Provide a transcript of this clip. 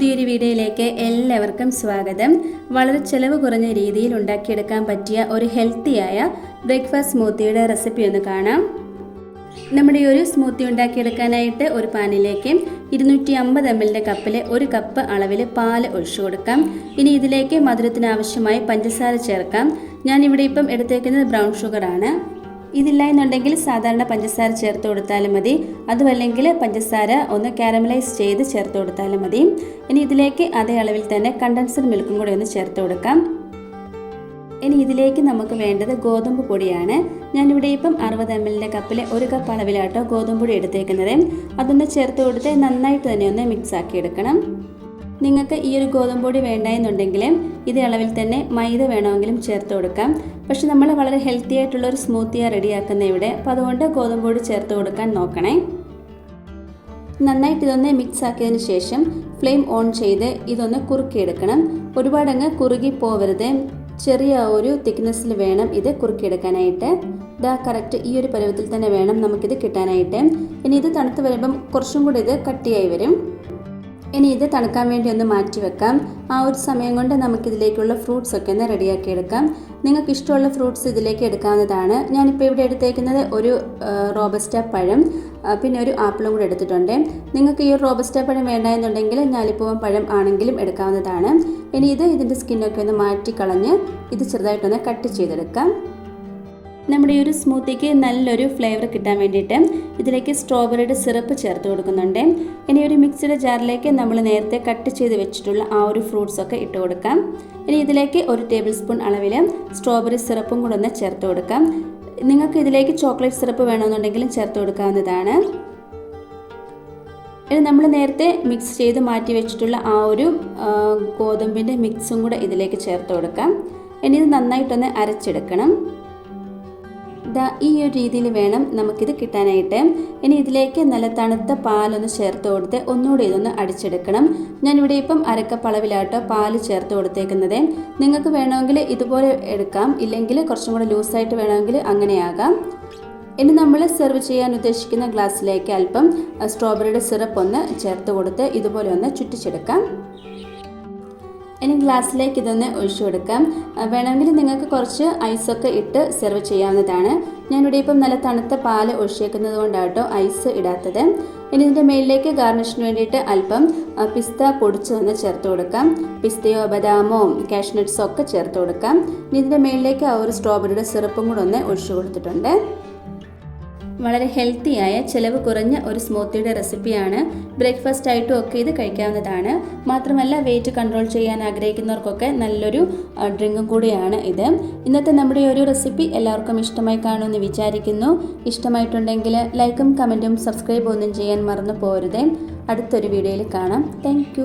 പുതിയൊരു വീഡിയോയിലേക്ക് എല്ലാവർക്കും സ്വാഗതം. വളരെ ചിലവ് കുറഞ്ഞ രീതിയിൽ ഉണ്ടാക്കിയെടുക്കാൻ പറ്റിയ ഒരു ഹെൽത്തിയായ ബ്രേക്ക്ഫാസ്റ്റ് സ്മൂത്തിയുടെ റെസിപ്പി ഒന്ന് കാണാം. നമ്മുടെ ഒരു സ്മൂത്തി ഉണ്ടാക്കിയെടുക്കാനായിട്ട് ഒരു പാനിലേക്ക് ഇരുന്നൂറ്റി അമ്പത് എം എല്ലിന്റെ കപ്പിൽ ഒരു കപ്പ് അളവിൽ പാൽ ഒഴിച്ചു കൊടുക്കാം. ഇനി ഇതിലേക്ക് മധുരത്തിന് ആവശ്യമായി പഞ്ചസാര ചേർക്കാം. ഞാനിവിടെ ഇപ്പം എടുത്തേക്കുന്നത് ബ്രൗൺ ഷുഗറാണ്. ഇതില്ല എന്നുണ്ടെങ്കിൽ സാധാരണ പഞ്ചസാര ചേർത്ത് കൊടുത്താലും മതി. അതുമല്ലെങ്കിൽ പഞ്ചസാര ഒന്ന് കാരമലൈസ് ചെയ്ത് ചേർത്ത് കൊടുത്താലും മതി. ഇനി ഇതിലേക്ക് അതേ അളവിൽ തന്നെ കണ്ടൻസ്ഡ് മിൽക്കും കൂടി ഒന്ന് ചേർത്ത് കൊടുക്കാം. ഇനി ഇതിലേക്ക് നമുക്ക് വേണ്ടത് ഗോതമ്പ് പൊടിയാണ്. ഞാനിവിടെ ഇപ്പം അറുപത് എം എല്ലിന്റെ കപ്പിലെ ഒരു കപ്പ് അളവിലാട്ടോ ഗോതമ്പ് പൊടി എടുത്തേക്കുന്നത്. അതൊന്ന് ചേർത്ത് കൊടുത്ത് നന്നായിട്ട് തന്നെ ഒന്ന് മിക്സ് ആക്കി എടുക്കണം. നിങ്ങൾക്ക് ഈ ഒരു ഗോതമ്പ് പൊടി വേണ്ട ഇതേ അളവിൽ തന്നെ മൈദ വേണമെങ്കിലും ചേർത്ത് കൊടുക്കാം. പക്ഷെ നമ്മൾ വളരെ ഹെൽത്തി ആയിട്ടുള്ള ഒരു സ്മൂത്തിയാണ് റെഡിയാക്കുന്ന ഇവിടെ. അപ്പോൾ അതുകൊണ്ട് ഗോതമ്പ് പൊടി ചേർത്ത് കൊടുക്കാൻ നോക്കണേ. നന്നായിട്ട് ഇതൊന്ന് മിക്സ് ആക്കിയതിന് ശേഷം ഫ്ലെയിം ഓൺ ചെയ്ത് ഇതൊന്ന് കുറുക്കിയെടുക്കണം. ഒരുപാടങ്ങ് കുറുകി പോവരുത്. ചെറിയ ഒരു തിക്നെസ്സിൽ വേണം ഇത് കുറുക്കിയെടുക്കാനായിട്ട്. ഇതാ കറക്റ്റ് ഈ ഒരു പരുവത്തിൽ തന്നെ വേണം നമുക്കിത് കിട്ടാനായിട്ട്. ഇനി ഇത് തണുത്ത് വരുമ്പം കുറച്ചും കൂടി ഇത് കട്ടിയായി വരും. ഇനി ഇത് തണുക്കാൻ വേണ്ടി ഒന്ന് മാറ്റി വെക്കാം. ആ ഒരു സമയം കൊണ്ട് നമുക്കിതിലേക്കുള്ള ഫ്രൂട്ട്സ് ഒക്കെ ഒന്ന് റെഡിയാക്കി എടുക്കാം. നിങ്ങൾക്ക് ഇഷ്ടമുള്ള ഫ്രൂട്ട്സ് ഇതിലേക്ക് എടുക്കാവുന്നതാണ്. ഞാനിപ്പോൾ ഇവിടെ എടുത്തേക്കുന്നത് ഒരു റോബസ്റ്റ പഴം പിന്നെ ഒരു ആപ്പിളും കൂടെ എടുത്തിട്ടുണ്ട്. നിങ്ങൾക്ക് ഈ ഒരു റോബസ്റ്റ പഴം വേണ്ട എന്നുണ്ടെങ്കിൽ ഞാലിപ്പൂവൻ പഴം ആണെങ്കിലും എടുക്കാവുന്നതാണ്. ഇനി ഇത് ഇതിന്റെ സ്കിന്നൊക്കെ ഒന്ന് മാറ്റി കളഞ്ഞ് ഇത് ചെറുതായിട്ടൊന്ന് കട്ട് ചെയ്തെടുക്കാം. നമ്മുടെ ഈ ഒരു സ്മൂത്തിക്ക് നല്ലൊരു ഫ്ലേവർ കിട്ടാൻ വേണ്ടിയിട്ട് ഇതിലേക്ക് സ്ട്രോബെറിയുടെ സിറപ്പ് ചേർത്ത് കൊടുക്കുന്നുണ്ട്. ഇനി ഒരു മിക്സിയുടെ ജാറിലേക്ക് നമ്മൾ നേരത്തെ കട്ട് ചെയ്ത് വെച്ചിട്ടുള്ള ആ ഒരു ഫ്രൂട്ട്സ് ഒക്കെ ഇട്ട് കൊടുക്കാം. ഇനി ഇതിലേക്ക് ഒരു ടേബിൾ സ്പൂൺ അളവിൽ സ്ട്രോബെറി സിറപ്പും കൂടെ ഒന്ന് ചേർത്ത് കൊടുക്കാം. നിങ്ങൾക്ക് ഇതിലേക്ക് ചോക്ലേറ്റ് സിറപ്പ് വേണമെന്നുണ്ടെങ്കിലും ചേർത്ത് കൊടുക്കാവുന്നതാണ്. ഇനി നമ്മൾ നേരത്തെ മിക്സ് ചെയ്ത് മാറ്റി വെച്ചിട്ടുള്ള ആ ഒരു ഗോതമ്പിന്റെ മിക്സും കൂടെ ഇതിലേക്ക് ചേർത്ത് കൊടുക്കാം. ഇനി ഇത് നന്നായിട്ടൊന്ന് അരച്ചെടുക്കണം. ദാ ഈ ഒരു രീതിയിൽ വേണം നമുക്കിത് കിട്ടാനായിട്ട്. ഇനി ഇതിലേക്ക് നല്ല തണുത്ത പാലൊന്ന് ചേർത്ത് കൊടുത്ത് ഒന്നുകൂടി ഇതൊന്ന് അടിച്ചെടുക്കണം. ഞാനിവിടെ ഇപ്പം അരക്കപ്പ് അളവിലാട്ടോ പാൽ ചേർത്ത് കൊടുത്തേക്കുന്നത്. നിങ്ങൾക്ക് വേണമെങ്കിൽ ഇതുപോലെ എടുക്കാം. ഇല്ലെങ്കിൽ കുറച്ചും കൂടെ ലൂസായിട്ട് വേണമെങ്കിൽ അങ്ങനെയാകാം. ഇനി നമ്മൾ സെർവ് ചെയ്യാൻ ഉദ്ദേശിക്കുന്ന ഗ്ലാസ്സിലേക്ക് അല്പം സ്ട്രോബെറിയുടെ സിറപ്പ് ഒന്ന് ചേർത്ത് കൊടുത്ത് ഇതുപോലെ ഒന്ന് ചുറ്റിച്ചെടുക്കാം. ഇനി ഗ്ലാസ്സിലേക്ക് ഇതൊന്ന് ഒഴിച്ചു കൊടുക്കാം. വേണമെങ്കിൽ നിങ്ങൾക്ക് കുറച്ച് ഐസൊക്കെ ഇട്ട് സെർവ് ചെയ്യാവുന്നതാണ്. ഞാനിവിടെ ഇപ്പം നല്ല തണുത്ത പാൽ ഒഴിച്ചേക്കുന്നത് കൊണ്ടാട്ടോ ഐസ് ഇടാത്തത്. ഇനി ഇതിന്റെ മേലിലേക്ക് ഗാർണിഷിന് വേണ്ടിയിട്ട് അല്പം പിസ്ത പൊടിച്ച് തന്നെ ചേർത്ത് കൊടുക്കാം. പിസ്തയോ ബദാമോ കാഷ്നട്ട്സോ ഒക്കെ ചേർത്ത് കൊടുക്കാം. ഇനി ഇതിന്റെ മേലിലേക്ക് ആ ഒരു സ്ട്രോബെറിയുടെ സിറപ്പും കൂടെ ഒന്ന് ഒഴിച്ചു കൊടുത്തിട്ടുണ്ട്. വളരെ ഹെൽത്തിയായ ചിലവ് കുറഞ്ഞ ഒരു സ്മൂത്തിയുടെ റെസിപ്പിയാണ് ബ്രേക്ക്ഫാസ്റ്റ് ആയിട്ടും ഒക്കെ ഇത് കഴിക്കാവുന്നതാണ്. മാത്രമല്ല വെയിറ്റ് കൺട്രോൾ ചെയ്യാൻ ആഗ്രഹിക്കുന്നവർക്കൊക്കെ നല്ലൊരു ഡ്രിങ്കും കൂടിയാണ് ഇത്. ഇന്നത്തെ നമ്മുടെ ഒരു റെസിപ്പി എല്ലാവർക്കും ഇഷ്ടമായി കാണുമെന്ന് വിചാരിക്കുന്നു. ഇഷ്ടമായിട്ടുണ്ടെങ്കിൽ ലൈക്കും കമന്റും സബ്സ്ക്രൈബ് ഒന്നും ചെയ്യാൻ മറന്നു പോരുതേ. അടുത്തൊരു വീഡിയോയിൽ കാണാം. താങ്ക്